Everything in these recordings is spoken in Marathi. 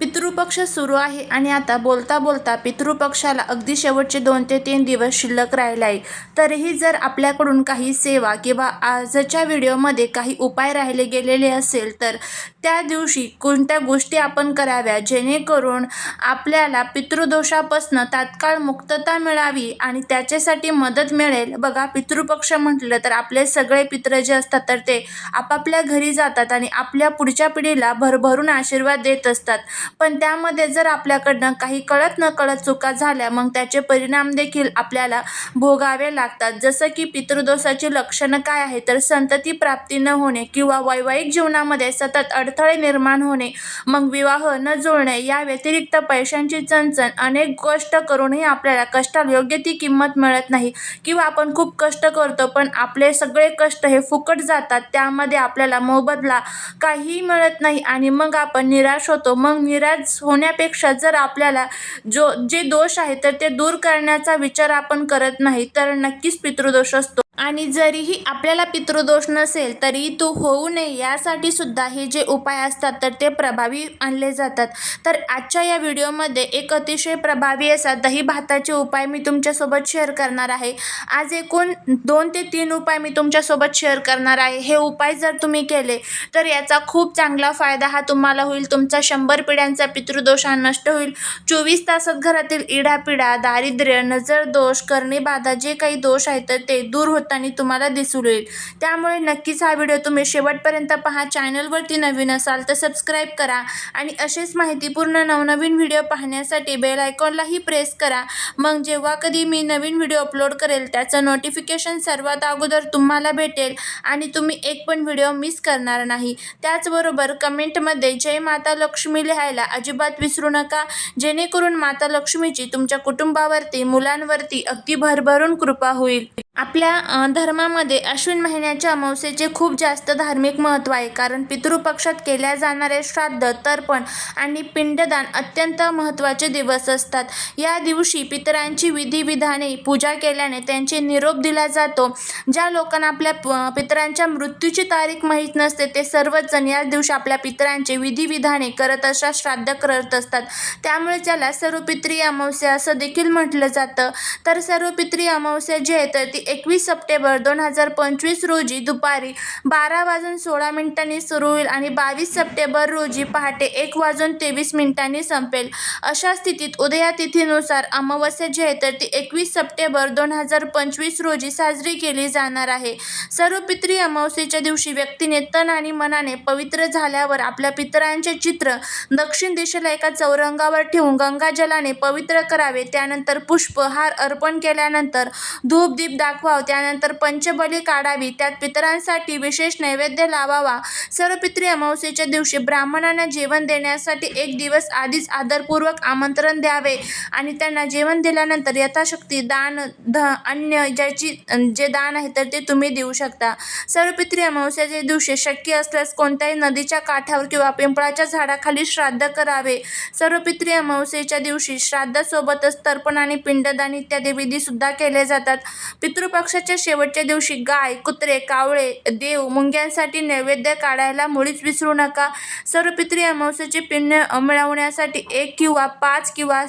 पितृपक्ष सुरू आहे आणि आता बोलता बोलता पितृपक्षाला अगदी शेवटचे दोन ते तीन दिवस शिल्लक राहिले आहे तरीही जर आपल्याकडून काही सेवा किंवा आजच्या व्हिडिओमध्ये काही उपाय राहिले गेलेले असेल तर त्या दिवशी कोणत्या गोष्टी आपण कराव्या? जेणेकरून आपल्याला पितृदोषापासून तात्काळ मुक्तता मिळावी आणि त्याच्यासाठी मदत मिळेल. बघा पितृपक्ष म्हटलं तर आपले सगळे पित्र जे असतात तर ते आपापल्या घरी जातात आणि आपल्या पुढच्या पिढीला भरभरून आशीर्वाद देत असतात. पण त्यामध्ये जर आपल्याकडनं काही कळत नकळत चुका झाल्या मग त्याचे परिणाम देखील आपल्याला भोगावे लागतात. जसं की पितृदोषाची लक्षणं काय आहे तर संतती प्राप्ती न होणे किंवा वैवाहिक जीवनामध्ये सतत अडथळे निर्माण होणे मग विवाह न जुळणे या व्यतिरिक्त पैशांची चणचण अनेक गोष्ट करूनही आपल्याला कष्टाला योग्य ती किंमत मिळत नाही. किंवा आपण खूप कष्ट करतो पण आपले सगळे कष्ट हे फुकट जातात त्यामध्ये आपल्याला मोबदला काहीही मिळत नाही आणि मग आपण निराश होतो. मग निराश होण्यापेक्षा जर आपल्याला जो जे दोष आहे तर ते दूर करण्याचा विचार आपण करत नाही तर नक्कीच पितृदोष असतो. आणि जरीही आपल्याला पितृदोष नसेल तरी तो होऊ नये यासाठी सुद्धा हे जे उपाय असतात तर ते प्रभावी आणले जातात. तर आजच्या या व्हिडिओमध्ये एक अतिशय प्रभावी असा दही भाताचे उपाय मी तुमच्यासोबत शेअर करणार आहे. आज एकूण दोन ते तीन उपाय मी तुमच्यासोबत शेअर करणार आहे. हे उपाय जर तुम्ही केले तर याचा खूप चांगला फायदा हा तुम्हाला होईल. तुमचा शंभर पिढ्यांचा पितृदोष हा नष्ट होईल. चोवीस तासात घरातील इडापिडा दारिद्र्य नजर दोष करणेबाधा जे काही दोष आहेत तर ते दूर होताना तुम्हाला दिसून येईल. त्यामुळे नक्कीच हा व्हिडिओ तुम्ही शेवटपर्यंत पहा. चॅनलवरती नवीन असाल तर सबस्क्राईब करा आणि असेच माहितीपूर्ण नवनवीन व्हिडिओ पाहण्यासाठी बेल आयकॉनलाही प्रेस करा. मग जेव्हा कधी मी नवीन व्हिडिओ अपलोड करेल त्याचं नोटिफिकेशन सर्वात अगोदर तुम्हाला भेटेल आणि तुम्ही एक पण व्हिडिओ मिस करणार नाही. त्याचबरोबर कमेंटमध्ये जय माता लक्ष्मी लिहायला अजिबात विसरू नका. जेणेकरून माता लक्ष्मीची तुमच्या कुटुंबावरती मुलांवरती अगदी भरभरून कृपा होईल. आपल्या धर्मामध्ये अश्विन महिन्याच्या अमावस्येचे खूप जास्त धार्मिक महत्त्व आहे. कारण पितृपक्षात केल्या जाणारे श्राद्ध तर्पण आणि पिंडदान अत्यंत महत्त्वाचे दिवस असतात. या दिवशी पितरांची विधिविधाने पूजा केल्याने त्यांचे निरोप दिला जातो. ज्या लोकांना आपल्या प- पितरांच्या मृत्यूची तारीख माहीत नसते ते सर्वजण या दिवशी आपल्या पितरांचे विधिविधाने करत अशा श्राद्ध करत असतात. त्यामुळे त्याला सर्वपित्री अमावस्या असं देखील म्हटलं जातं. तर सर्वपित्री अमावस्या जी आहे तर ती एकवीस सप्टेंबर दोन हजार पंचवीस रोजी दुपारी बारा वाजून सोळा मिनिटांनी सुरू होईल आणि बावीस सप्टेंबर रोजी पहाटे एक वाजून तेवीस मिनिटांनी संपेल. अशा स्थितीत उदया तिथीनुसार अमावस्या जी आहे तर ती एकवीस सप्टेंबर दोन हजार पंचवीस रोजी साजरी केली जाणार आहे. सर्वपित्री अमावस्येच्या दिवशी व्यक्तीने तन आणि मनाने पवित्र झाल्यावर आपल्या पितरांचे चित्र दक्षिण दिशेला एका चौरंगावर ठेवून गंगाजलाने पवित्र करावे. त्यानंतर पुष्पहार अर्पण केल्यानंतर धूप दीप दाखवाव. त्यानंतर पंचबली काढावी. त्यात पितरांसाठी विशेष नैवेद्य लावावा. सर्व पितरी अमावस्येच्या दिवशी ब्राह्मणांना जेवण देण्यासाठी एक दिवस आधीच आदरपूर्वक आमंत्रण द्यावे आणि त्यांना जेवण दिल्यानंतर यथाशक्ती दान ध अन्य ज्याची जे दान आहे तर ते तुम्ही देऊ शकता. सर्व पितरी अमावस्याच्या दिवशी शक्य असल्यास कोणत्याही नदीच्या काठावर किंवा पिंपळाच्या झाडाखाली श्राद्ध करावे. सर्व पितरी अमावस्येच्या दिवशी श्राद्धासोबतच तर्पण आणि पिंडदान इत्यादी विधीसुद्धा केले जातात. पितृ पितृपक्षाच्या शेवटच्या दिवशी गाय कुत्रे कावळे देव मुंग्यांसाठी नैवेद्य काढायला मुळीच विसरू नका. सर्व पितृ अमावस्याचे पिण्य मिळवण्यासाठी एक किंवा पाच किंवा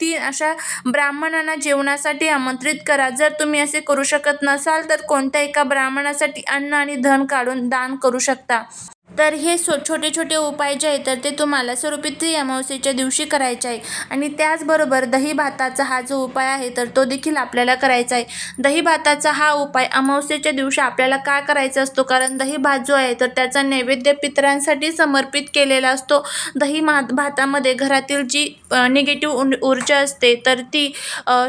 तीन अशा ब्राह्मणांना जेवणासाठी आमंत्रित करा. जर तुम्ही असे करू शकत नसाल तर कोणत्या एका ब्राह्मणासाठी अन्न आणि धन काढून दान करू शकता? तर हे सो छोटे छोटे उपाय जे आहेत तर ते तुम्हाला स्वरूपित्री अमावस्येच्या दिवशी करायचे आहे. आणि त्याचबरोबर दही भाताचा हा जो उपाय आहे तर तो देखील आपल्याला करायचा आहे. दही भाताचा हा उपाय अमावस्येच्या दिवशी आपल्याला का करायचा असतो? कारण दही भात जो आहे तर त्याचा नैवेद्य पितरांसाठी समर्पित केलेला असतो. दही भात भातामध्ये घरातील जी निगेटिव्ह ऊर्जा असते तर ती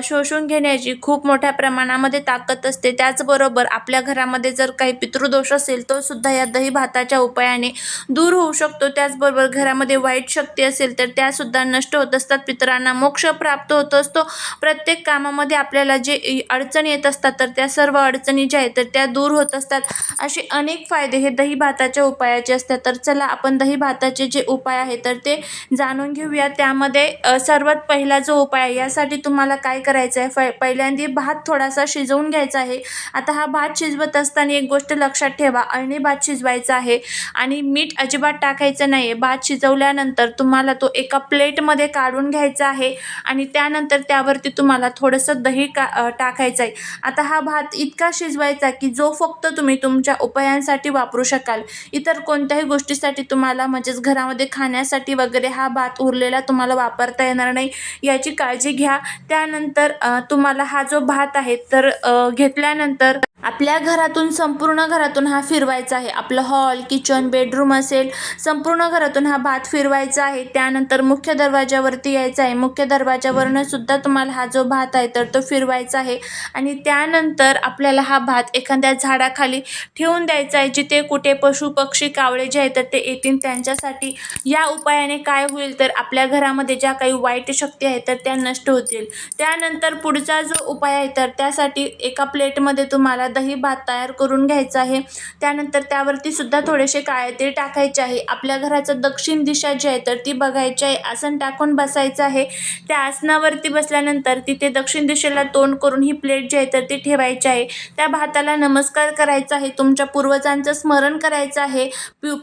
शोषून घेण्याची खूप मोठ्या प्रमाणामध्ये ताकद असते. त्याचबरोबर आपल्या घरामध्ये जर काही पितृदोष असेल तो सुद्धा या दही भाताच्या उपाय उपायाने दूर होऊ शकतो. त्याचबरोबर घरामध्ये वाईट शक्ती असेल तर त्यासुद्धा नष्ट होत असतात. पितरांना मोक्ष प्राप्त होत असतो. प्रत्येक कामामध्ये आपल्याला जे अडचणी येत असतात तर त्या सर्व अडचणी ज्या आहेत तर त्या दूर होत असतात. असे अनेक फायदे हे दही भाताच्या उपायाचे असतात. तर चला आपण दही भाताचे जे उपाय आहे तर ते जाणून घेऊया. त्यामध्ये सर्वात पहिला जो उपाय आहे यासाठी तुम्हाला काय करायचं आहे फ पहिल्यांदा भात थोडासा शिजवून घ्यायचा आहे. आता हा भात शिजवत असताना एक गोष्ट लक्षात ठेवा. अळणी भात शिजवायचा आहे. आणि मीठ अजिबात टाकायचं नाही आहे भात शिजवल्यानंतर तुम्हाला तो एका प्लेटमध्ये काढून घ्यायचा आहे आणि त्यानंतर त्यावरती तुम्हाला थोडंसं दही का टाकायचं आहे. आता हा भात इतका शिजवायचा की जो फक्त तुम्ही तुमच्या उपायांसाठी वापरू शकाल. इतर कोणत्याही गोष्टीसाठी तुम्हाला म्हणजेच घरामध्ये खाण्यासाठी वगैरे हा भात उरलेला तुम्हाला वापरता येणार नाही. याची काळजी घ्या. त्यानंतर तुम्हाला हा जो भात आहे तर घेतल्यानंतर आपल्या घरातून संपूर्ण घरातून हा फिरवायचा आहे. आपलं हॉल किचन बेडरूम असेल संपूर्ण घरातून हा भात फिरवायचा आहे. त्यानंतर मुख्य दरवाजावरती यायचा आहे. मुख्य दरवाजावरनं सुद्धा तुम्हाला हा जो भात आहे तर तो फिरवायचा आहे. आणि त्यानंतर आपल्याला हा भात एखाद्या झाडाखाली ठेवून द्यायचा आहे जिथे कुठे पशु पक्षी कावळे जे आहेत तर ते येतील त्यांच्यासाठी. या उपायाने काय होईल तर आपल्या घरामध्ये ज्या काही वाईट शक्ती आहेत तर त्या नष्ट होतील. त्यानंतर पुढचा जो उपाय आहे तर त्यासाठी एका प्लेटमध्ये तुम्हाला दही भात तयार करून घ्यायचा आहे. त्यानंतर त्यावरती सुद्धा थोडेसे काळे तीळ टाकायचे आहे. आपल्या घराचं दक्षिण दिशा जी आहे तर ती बघायची आहे. आसन टाकून बसायचं आहे. त्या आसनावरती बसल्यानंतर तिथे दक्षिण दिशेला तोंड करून ही प्लेट जी आहे तर ती ठेवायची आहे. त्या भाताला नमस्कार करायचा आहे. तुमच्या पूर्वजांचं स्मरण करायचं आहे.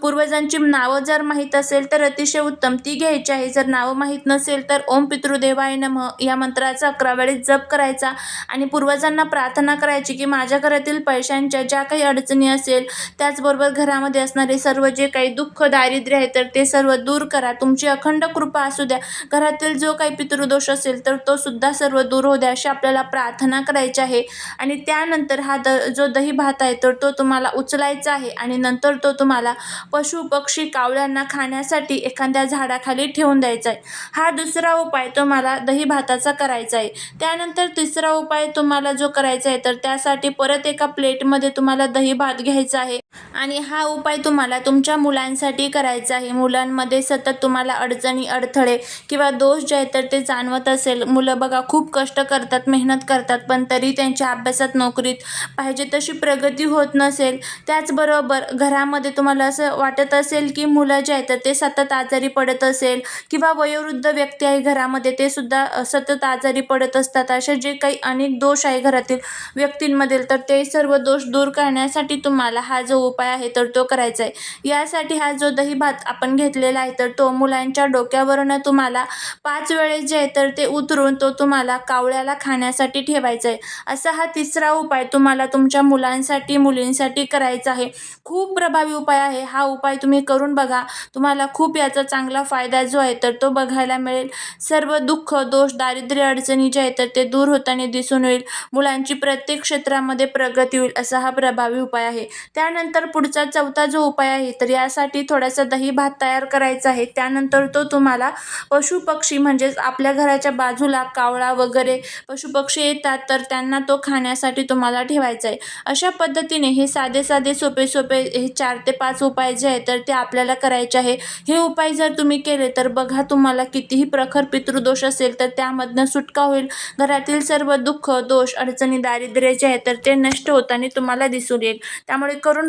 पूर्वजांची नावं जर माहीत असेल तर अतिशय उत्तम. ती घ्यायची आहे. जर नावं माहीत नसेल तर ओम पितृदेवाय नम या मंत्राचा अकरा वेळेस जप करायचा आणि पूर्वजांना प्रार्थना करायची की माझ्या घरातील पैशांच्या ज्या काही अडचणी असेल त्याचबरोबर घरामध्ये असणारे सर्व जे काही दुःख दारिद्र्य आहे तर ते सर्व दूर करा. तुमची अखंड कृपा असू द्या. घरातील जो काही पितृदोष असेल तर तो सुद्धा सर्व दूर होऊ द्या अशी आपल्याला प्रार्थना करायची आहे. आणि त्यानंतर हा द जो दही भात आहे तर तो तुम्हाला उचलायचा आहे आणि नंतर तो तुम्हाला पशु पक्षी कावळ्यांना खाण्यासाठी एखाद्या झाडाखाली ठेवून द्यायचा आहे. हा दुसरा उपाय तुम्हाला दही भाताचा करायचा आहे. त्यानंतर तिसरा उपाय तुम्हाला जो करायचा आहे तर त्यासाठी परत एका प्लेटमध्ये तुम्हाला दही भात घ्यायचा आहे. आणि हा उपाय तुम्हाला तुमच्या मुलांसाठी करायचा आहे. मुलांमध्ये सतत तुम्हाला अडचणी अडथळे किंवा दोष जे आहेत तर ते जाणवत असेल. मुलं बघा खूप कष्ट करतात मेहनत करतात पण तरी त्यांच्या अभ्यासात नोकरीत पाहिजे तशी प्रगती होत नसेल. त्याचबरोबर घरामध्ये तुम्हाला असं वाटत असेल की मुलं जे आहेत तर ते सतत आजारी पडत असेल किंवा वयोवृद्ध व्यक्ती आहे घरामध्ये ते सुद्धा सतत आजारी पडत असतात. असे जे काही अनेक दोष आहे घरातील व्यक्तींमधील तर ते सर्व दोष दूर करण्यासाठी तुम्हाला हा जो उपाय आहे तर तो करायचा आहे यासाठी हा जो दही भात आपण घेतलेला आहे तर तो मुलांच्या डोक्यावरनं तुम्हाला पाच वेळेस जे आहे तर ते उतरून तो तुम्हाला कावळ्याला खाण्यासाठी ठेवायचा आहे असा हा तिसरा उपाय तुम्हाला तुमच्या मुलांसाठी मुलींसाठी करायचा आहे. खूप प्रभावी उपाय आहे. हा उपाय तुम्ही करून बघा. तुम्हाला खूप याचा चांगला फायदा जो आहे तर तो बघायला मिळेल. सर्व दुःख दोष दारिद्र्य अडचणी जे आहेत तर ते दूर होताना दिसून येईल. मुलांची प्रत्येक क्षेत्रामध्ये प्रगती होईल असा हा प्रभावी उपाय आहे. त्यानंतर पुढचा चौथा जो उपाय आहे तर यासाठी थोडासा दही भात तयार करायचा आहे. त्यानंतर तो तुम्हाला पशु पक्षी म्हणजेच आपल्या घराच्या बाजूला कावळा वगैरे पशुपक्षी येतात तर त्यांना तो खाण्यासाठी तुम्हाला ठेवायचा आहे. अशा पद्धतीने हे साधे साधे सोपे सोपे हे चार ते पाच उपाय जे आहेत तर ते आपल्याला करायचे आहे. हे उपाय जर तुम्ही केले तर बघा तुम्हाला कितीही प्रखर पितृदोष असेल तर त्यामधनं सुटका होईल. घरातील सर्व दुःख दोष अडचणी दारिद्र्य जे आहे तर ते नष्ट होताना तुम्हाला दिसून येईल. त्यामुळे करून